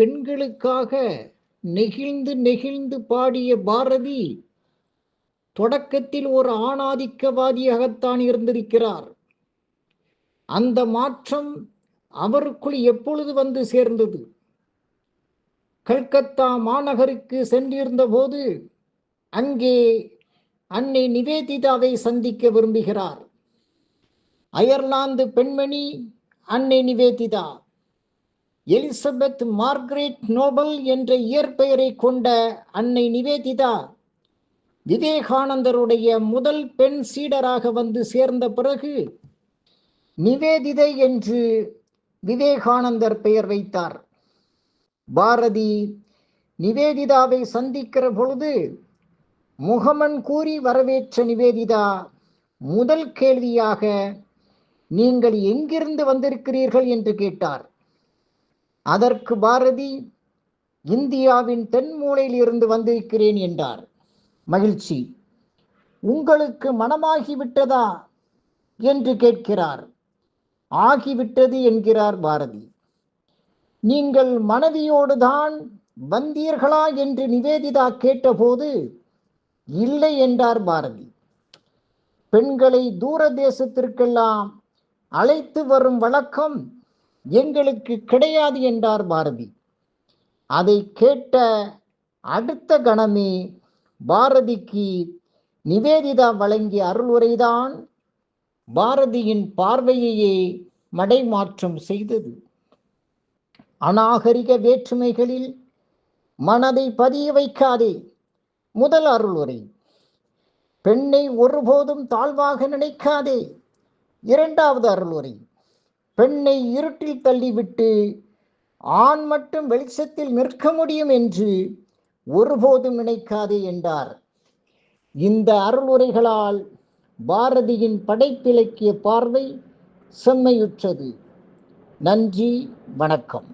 பெண்களுக்காக நெகிழ்ந்து நெகிழ்ந்து பாடிய பாரதி தொடக்கத்தில் ஒரு ஆணாதிக்கவாதியாகத்தான் இருந்திருக்கிறார். அந்த மாற்றம் அவருக்குள் எப்பொழுது வந்து சேர்ந்தது? கல்கத்தா மாநகருக்கு சென்றிருந்த போது அங்கே அன்னை நிவேதிதாவை சந்திக்க விரும்புகிறார். அயர்லாந்து பெண்மணி அன்னை நிவேதிதா. எலிசபெத் மார்கரெட் நோபல் என்ற இயற்பெயரை கொண்ட அன்னை நிவேதிதா விவேகானந்தருடைய முதல் பெண் சீடராக வந்து சேர்ந்த பிறகு நிவேதிதை என்று விவேகானந்தர் பெயர் வைத்தார். பாரதி நிவேதிதாவை சந்திக்கிற பொழுது முகமன் கூறி வரவேற்ற நிவேதிதா முதல் கேள்வியாக நீங்கள் எங்கிருந்து வந்திருக்கிறீர்கள்? என்று கேட்டார். அதற்கு பாரதி இந்தியாவின் தென்மூலையில் இருந்து வந்திருக்கிறேன் என்றார். மகிழ்ச்சி. உங்களுக்கு மனமாகிவிட்டதா? என்று கேட்கிறார். ஆகிவிட்டது என்கிறார் பாரதி. நீங்கள் மனைவியோடு தான் வந்தீர்களா என்று நிவேதிதா கேட்டபோது இல்லை என்றார் பாரதி. பெண்களை தூர தேசத்திற்கெல்லாம் அழைத்து வரும் வழக்கம் எங்களுக்கு கிடையாது என்றார் பாரதி. அதை கேட்ட அடுத்த கணமே பாரதிக்கு நிவேதிதா வழங்கிய அருளுரைதான் பாரதியின் பார்வையையே மடைமாற்றம் செய்தது. அநாகரிக வேற்றுமைகளில் மனதை பதிய வைக்காதே முதல் அருளுரை பெண்ணை ஒருபோதும் தாழ்வாக நினைக்காதே இரண்டாவது அருளுரை பெண்ணை இருட்டில் தள்ளிவிட்டு ஆண் மட்டும் வெளிச்சத்தில் நிற்க முடியும் என்று ஒருபோதும் நினைக்காதே என்றார். இந்த அருளுரைகளால் பாரதியின் படைப்பிலக்கிய பார்வை செம்மையுற்றது. நன்றி வணக்கம்.